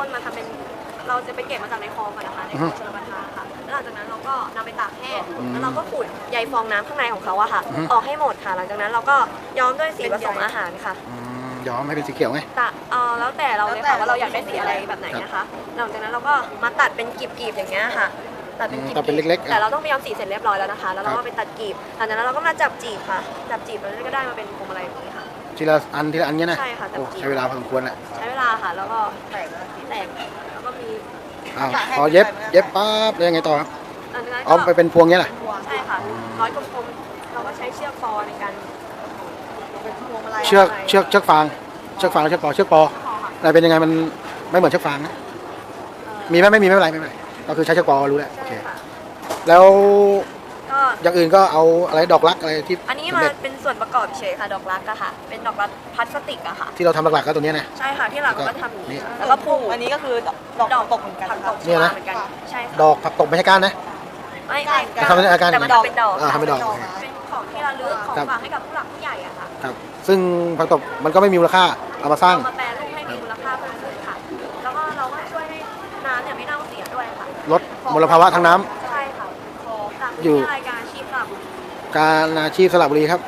ต้นมาทำเป็นเราจะไปเก็บมาจากในคลองก่อนนะคะในคลองชลประทานค่ะแล้วหลังจากนั้นเราก็นำไปตากแห้งแล้วเราก็ขุดใยฟองน้ำข้างในของเขาอะค่ะ ออกให้หมดค่ะ หลังจากนั้นเราก็ย้อมด้วยสีผสมอาหารค่ะอืมย้อมให้เป็นสีเขียวไง ตะเอ่อแล้วแต่เราเลยค่ะว่าเราอยากได้สีอะไรแบบไหนนะคะ หลังจากนั้นเราก็มาตัดเป็นกลีบๆอย่างเงี้ยค่ะ ตัดเป็นกลีบตัดเป็นเล็กๆอะแต่เราต้องไปย้อมสีเสร็จเรียบร้อยแล้วนะคะ แล้วเราครัก็บ ไปตัดกลีบหลังจากนั้นเราก็มาจับจีบค่ะ จับจีบแล้วก็ได้มาเป็นพวงมาลัยแบบนี้ค่ะ ทีละอันทีละอันเนี้ยนะใช่ค่ะโอ้จับจีบใช้เวลาพอสมควรแหละใช้เวลาค่ะ แล้วก็แต่งแต่งแล้วก็มีอ้าวพอเย็บเย็บปั๊บแล้วยังไงต่อครับหลังจากนั้นเอาไปก็เป็นพวงเนี้ยแหละใช่ค่ะร้อยกลมๆเราก็ใช้เชือกฟอในการเป็นพวงมาลัยเชือกเชือกเชือกฟางเชือกฟางเชือกปอเชือกปอฟอค่ะอะไรเป็นยังไงมันไม่เหมือนเชือกฟางนะเอ่อมีไหมไม่มีไม่เป็นไรไม่เป็นไรก็คือใช้เชือกปอรู้แล้วโอใช่เคค่ะ แล้วก็ อย่างอื่นก็เอาอะไรดอกรักอะไรที่อันนี้สำมาเร็จเป็นส่วนประกอบเฉยค่ะ ดอกรักอะค่ะ เป็นดอกรักพลาสติกอะค่ะ ที่เราทำหลักๆก็ตัวเนี้ยนะ ใช่ค่ะที่หลังเราก็ทำอย่างนี่ นี้แล้แล้ววก็ก็ผูผูกกอันนี้ก็คือดอกดอกตกเหมือนกันผักคตรับ กเนี่ยนะ เหมือนกัน ใช่ค่ะดอกผักตบไม่ใช่ก้านนะไม่ก้าไม่นทำเป็นอาการแต่มันอย่างนี้เป็นดอกอ่าทำเป็นดอก เป็นของที่ระลึกของครับ ฝากให้กับผู้หลักผู้ใหญ่อะค่ะครับ ซึ่งผักตบมันก็ไม่มีมูลค่าเอามาสร้าง เอามาแปรรูปให้มีมูลค่าเพิ่มขึ้นค่ะ แล้วก็เราก็ช่วยให้น้ำเนี่ยไม่เน่าเสียด้วยค่ะ ลดมลภาวะทางน้ำ ใช่ค่ะจากอยู่ ที่รายการอาชีพหลัก การอาชีพสระบุรีครับ